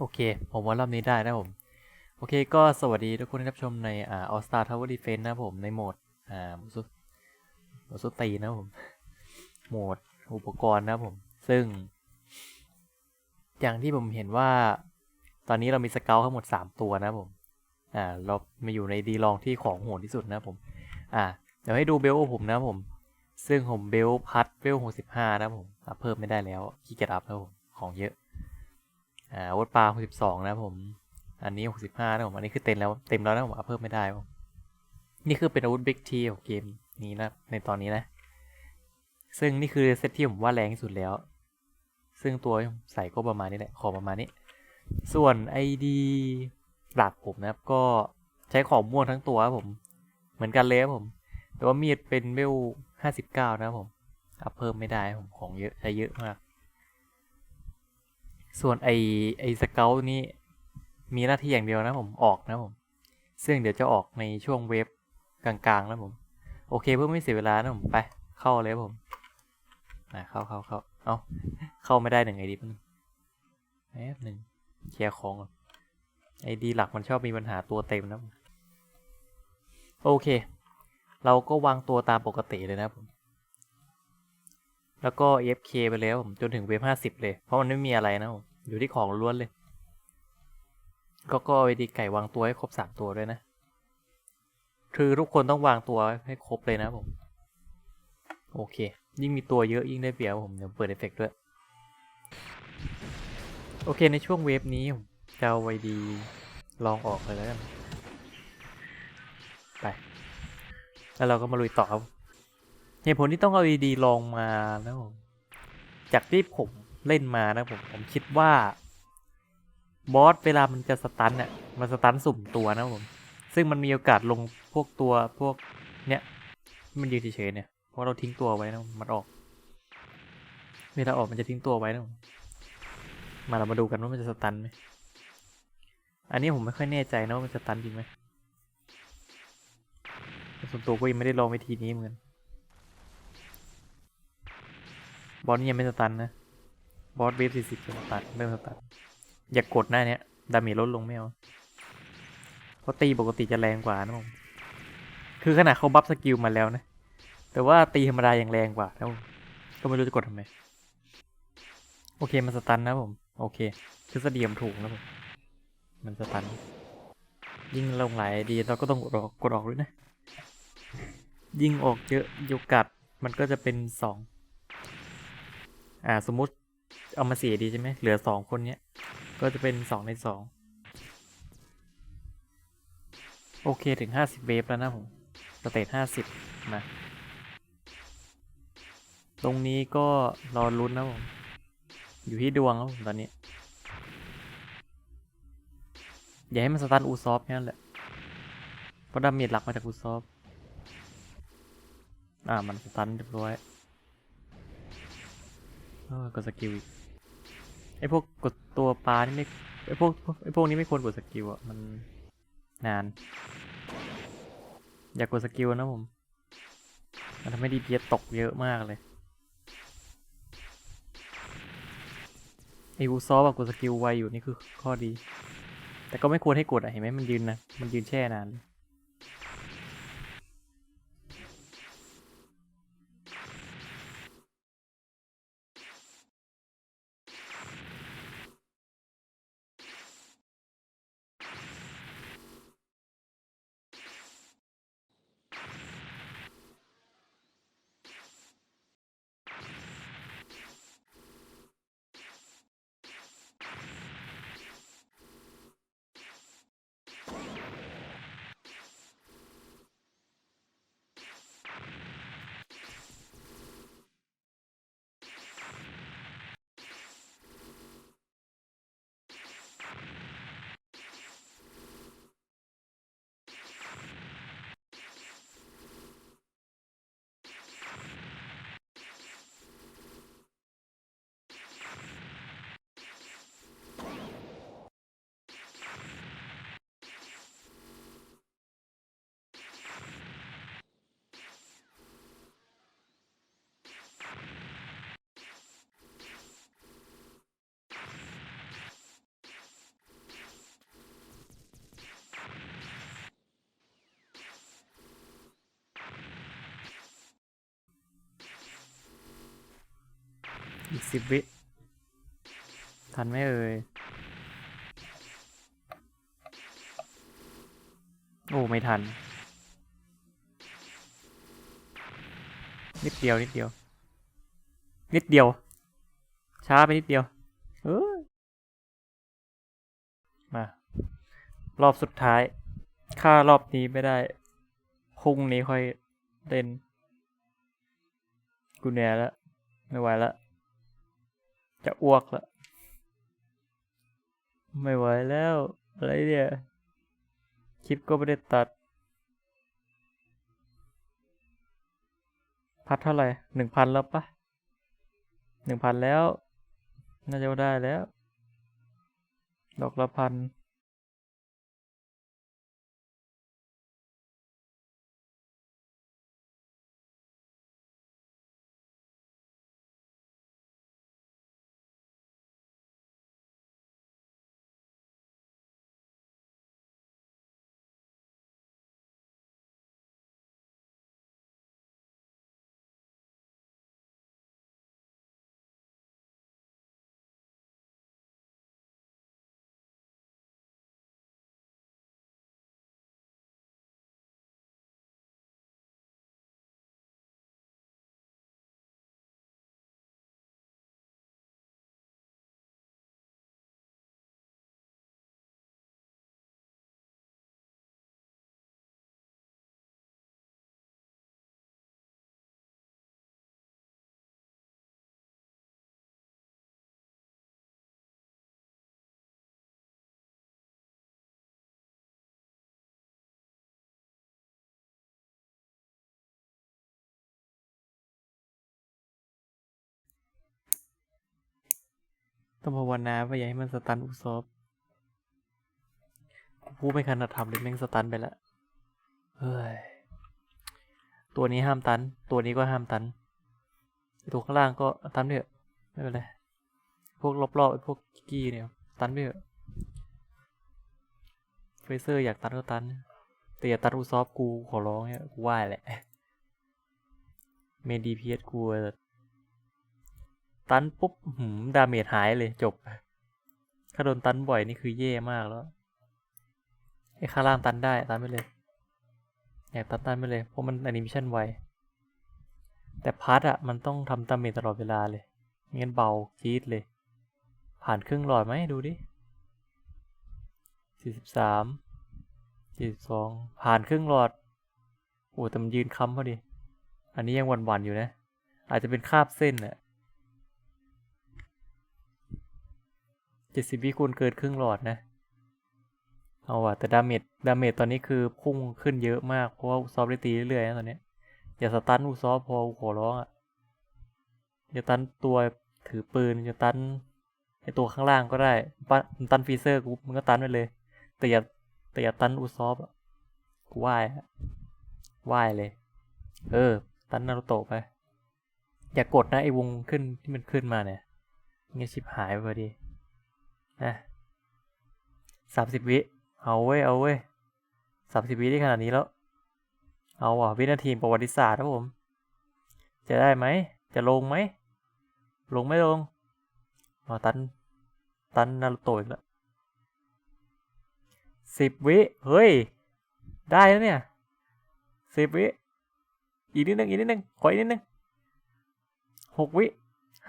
โอเค ผมว่ารอบนี้ได้นะผม โอเคก็สวัสดีทุกคนที่รับชมในอ่า All Star Tower Defense นะผมในโหมดอ่ามุสุมุสุตีนะผม โหมดอุปกรณ์นะผม ซึ่ง อย่างที่ผมเห็นว่า ตอนนี้เรามีสเกลทั้งหมด 3 ตัวนะผม อ่า เรามาอยู่ในดีลองที่ของโหดที่สุดนะผม อ่า เดี๋ยวให้ดูเบลผมนะผม ซึ่งผมเบลพัดเบล65นะครับผมเพิ่มไม่ได้แล้วขี้เกียจอัพแล้วผม ของเยอะ อ่าวุธปลา62นะครับผม อันนี้65นะผม อันนี้คือเต็มแล้วเต็มแล้วนะผมอัพเพิ่มไม่ได้ผมนี่คือเป็นอาวุธบิ๊กทีของเกมนี้นะ ในตอนนี้นะ ซึ่งนี่คือเซตที่ผมว่าแรงที่สุดแล้ว ซึ่งตัวใส่ก็ประมาณนี้แหละ ขอประมาณนี้ ส่วน ID หลักผมนะครับ ก็ใช้ของม่วงทั้งตัวครับผม เหมือนกันเลยครับผม แต่ว่ามีดเป็นเวล59นะครับผม อัพเพิ่มไม่ได้ผมของเยอะใช้เยอะมาก ส่วนไอไอสเกลนี้มีหน้าที่อย่างเดียวนะผมออกนะผม ซึ่งเดี๋ยวจะออกในช่วงเวฟกลางๆนะผม โอเคเพื่อไม่เสียเวลานะผมไปเข้าเลยผมอ่าเข้าเข้าเข้าเอาเข้าไม่ได้หนึ่งไอดีนึงแป๊บหนึ่งเคลียร์ของก่อนไอดีหลักมันชอบมีปัญหาตัวเต็มนะผมโอเค เราก็วางตัวตามปกติเลยนะผม แล้วก็ FK ไปแล้วผมจนถึงเวฟห้าสิบเลย เพราะมันไม่มีอะไรนะผมอยู่ที่ของล้วนเลย ก็ก็วิธีไก่วางตัวให้ครบสามตัวด้วยนะ คือทุกคนต้องวางตัวให้ครบเลยนะผม โอเค ยิ่งมีตัวเยอะยิ่งได้เปรียบผมเดี๋ยวเปิดเอฟเฟกต์ด้วย โอเคในช่วงเวฟนี้ผมจะเอาไวดีลองออกเลยแล้วกันไป แล้วเราก็มาลุยต่อครับ เหตุผลที่ต้องเอาดีๆลองมานะผมจากที่ผมเล่นมานะผมผมคิดว่า บอสเวลามันจะสตันเนี่ยมันสตันสุ่มตัวนะผม ซึ่งมันมีโอกาสลงพวกตัวพวกเนี้ยมันยืนเฉยๆเนี่ยเพราะเราทิ้งตัวไว้นะมันออก เวลาออกมันจะทิ้งตัวไว้นะผมมาเรามาดูกันว่ามันจะสตันไหมอันนี้ผมไม่ค่อยแน่ใจนะว่ามันจะสตันจริงไหมแต่ส่วนตัวก็ยังไม่ได้ลองวิธีนี้เหมือนกัน บอสนี่ยังไม่สตันนะ บอสเวฟสี่สิบสตันไม่สตันอย่ากกดหน้าเนี้ย ดาเมจลดลงไม่เอาเพราะตีปกติจะแรงกว่านะผมคือขนาดเขาบัฟสกิลมาแล้วนะ แต่ว่าตีธรรมดาอยังแรงกว่านะผมก็ไม่รู้จะกดทำไม โอเคมันสตันนะผม โอเคทฤษฎีผมถูกนะผม มันสตัน ยิ่งลงหลายดีเราก็ต้องกดออกกดออกด้วยนะ ยิ่งออกเยอะโอกาสมันก็จะเป็นสอง อ่าสมมุติเอามาสี่ดีใช่ไหมเหลือสองคนเนี้ย ก็จะเป็นสองในสองโอเคถึงห้าสิบเวฟแล้วนะผมสเตจห้าสิบนะตรงนี้ก็รอลุ้นนะผม อยู่ที่ดวงครับผมตอนนี้ อย่าให้มันสตันอูซอฟแค่นั้นแหละ เพราะดาเมจหลักมาจากอูซอฟอ่ามันสตันเรียบร้อย กดสกิลไอพวกกดตัวปลานี่ไม่ไอพวกไอพวกนี้ไม่ควรกดสกิลอะมันนาน อยากกดสกิลนะผมมันทำให้ดีพีตกเยอะมากเลยไอวูซอฟกดสกิลไวอยู่นี่คือข้อดี แต่ก็ไม่ควรให้กดอะเห็นไหมมันยืนนะมันยืนแช่นานเลย อีกสิบวิ ทันไหมเอ่ย โอ้ ไม่ทัน นิดเดียว นิดเดียว นิดเดียว ช้าไปนิดเดียว เออมา รอบสุดท้าย ค่ารอบนี้ไม่ได้พรุ่งนี้ค่อยเล่น กูเหนื่อยแล้ว ไม่ไหวแล้ว จะอ้วกละไม่ไหวแล้ว อะไรเนี่ย คลิปก็ไม่ได้ตัด พัดเท่าไหร่หนึ่งพันแล้วปะหนึ่งพันแล้ว น่าจะได้แล้ว ดอกละพัน ต้องภาวนาว่าอย่าให้มันสตันอุซอฟกูพูดไม่ขนาดทำเลยแม่งสตันไปละเฮ้ย ตัวนี้ห้ามตัน ตัวนี้ก็ห้ามตัน ตัวข้างล่างก็ตันเถอะไม่เป็นไร พวกรอบๆไอ้พวกกี้เนี่ย ตันไปเถอะเฟเซอร์อยากตันก็ตัน แต่อย่าตันอุซอฟกูขอร้องเนี่ย กูไหวแหละ เมดีเพีเอสกู ตันปุ๊บหืมดาเมจหายเลยจบถ้าโดนตันบ่อยนี่คือเย่มากแล้วไอ้ข้างล่างตันได้ตันไปเลยอยากตันตันไปเลยเพราะมันแอนิเมชันไวแต่พาร์ทอะมันต้องทำดาเมจตลอดเวลาเลยไม่งั้นเบาจี๊ดเลย ผ่านครึ่งหลอดไหมดูดิสี่สิบสามสี่สิบสองผ่านครึ่งหลอดโอ้แต่มันยืนค้ำพอดี อันนี้ยังหวันๆอยู่นะ อาจจะเป็นคาบเส้นอะ เจ็ดสิบวิคูณเกินครึ่งหลอดนะ เอาว่ะแต่ดาเมจดาเมจตอนนี้คือพุ่งขึ้นเยอะมาก เพราะว่าอุซอฟได้ตีเรื่อยๆนะตอนนี้ อย่าสตันอุซอฟพอขอร้องอะ อย่าตันตัวถือปืนอย่าตันไอตัวข้างล่างก็ได้ปันตันฟีเซอร์กูมันก็ตันไปเลย แต่อย่าแต่อย่าตันอุซอฟอะกูไหว้อะไหว้เลย เออ ตันนารุโตะไป อย่ากดนะไอวงขึ้นที่มันขึ้นมาเนี่ยเงี้ยชิบหายไปพอดี นะสามสิบวิเอาเว้ยเอาเว้ยสามสิบวิได้ขนาดนี้แล้ว เอาอะวินาทีประวัติศาสตร์ครับผม จะได้ไหม จะลงไหม ลงไม่ลงอ๋อตัน ตันนารุโตะอีกแล้วสิบวิ เฮ้ย ได้แล้วเนี่ยสิบวิ อีกนิดนึงอีกนิดนึงขออีกนิดนึงหกวิ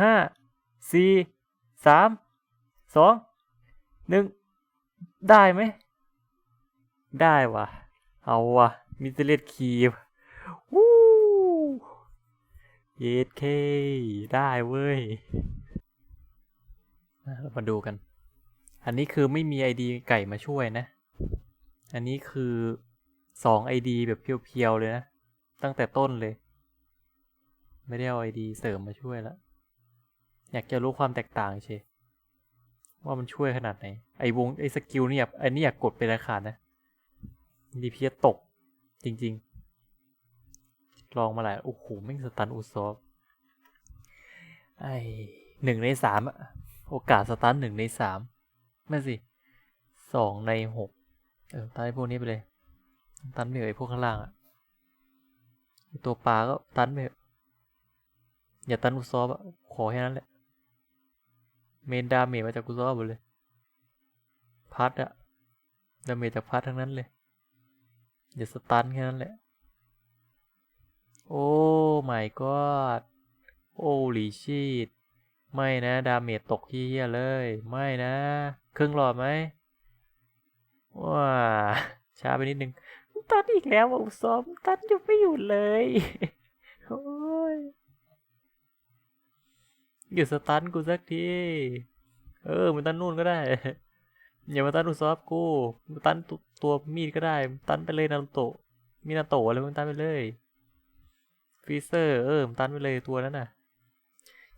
ห้าสี่สามสอง นึ่งได้ไหม ได้วะเอาวะมิสเลตคีบวู้เยดเค ได้เว้ยเรามาดูกัน อันนี้คือไม่มีไอดีไก่มาช่วยนะ อันนี้คือสองไอดีแบบเพียวๆเลยนะ ตั้งแต่ต้นเลย ไม่ได้เอาไอดีเสริมมาช่วยแล้วอยากจะรู้ความแตกต่างเช ว่ามันช่วยขนาดไหน ไอวงไอสกิลเนี่ยไอนี่อยากกดเป็นราคานะดีพีตก จริง ๆ ลองมาหลายโอ้โหไม่งสตันอุซอฟไอหนึ่งในสามอะโอกาสสตันหนึ่งในสามไม่สิสองในหกเออตันไอพวกนี้ไปเลย ตันไม่เอไอพวกข้างล่างอะตัวปลาก็ตันไปเถอะอย่าตันอุซอฟอะขอแค่นั้นแหละ เมนดาเมจมาจากกูซอหมดเลย พัดอะดาเมจจากพัดทั้งนั้นเลย อย่าสตันแค่นั้นแหละ โอ้ my god โอ้ลีชีตไม่นะ ดาเมจตกเฮี้ยเลย ไม่นะ ครึ่งหลอดไหมว้าช้าไปนิดนึง ตันอีกแล้วอะอุซอมตันจะไม่หยุดเลย โอ้ย หยุดสตันกูสักที เออมันตันนู่นก็ได้ อย่ามาตันอุซอฟกูมาตันตัวตัวมีดก็ได้ตันไปเลยนารโตะมีนาโตะอะไรมันตันไปเลยฟีเซอร์ เออมันตันไปเลยตัวนั้นน่ะ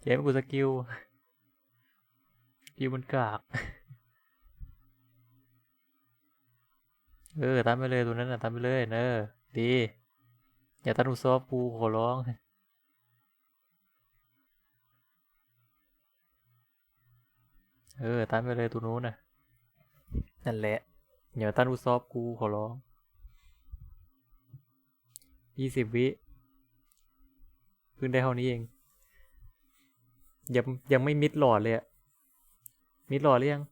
อย่าให้มันกูสกิลสกิลมันกาก เออตันไปเลยตัวนั้นน่ะตันไปเลยเนอดี อย่าตันอุซอฟกูขอร้อง เออ ตันไปเลยตัวนู้นน่ะนั่นแหละอย่าตันอุซอฟกูขอร้องยี่สิบวิเพิ่งได้เท่านี้เอง ยังยังไม่มิดหลอดเลยอะมิดหลอดหรือยัง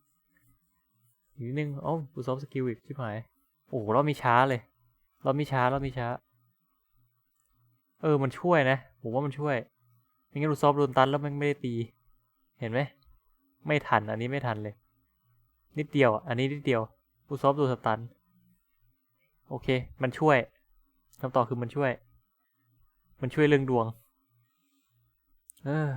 อีกนิดนึงเอ้าอุซอฟสกิลอีกชิบหาย โอ้โหรอบมีช้าเลย รอบมีช้ารอบมีช้า เออมันช่วยนะ ผมว่ามันช่วยไม่งั้นอุซอฟโดนตันแล้วมันไม่ได้ตี เห็นไหม ไม่ทัน อันนี้ไม่ทันเลย นิดเดียว อันนี้นิดเดียวอุซอฟดนสตัน โอเค มันช่วยคำตอบคือมันช่วย มันช่วยเรื่องดวง เออ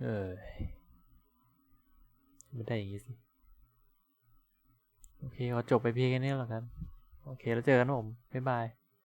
เออ ไม่ได้อย่างงี้สิ โอเคขอจบไปเพียงแค่นี้แล้วกัน โอเค แล้วเจอกันผม บ๊ายบาย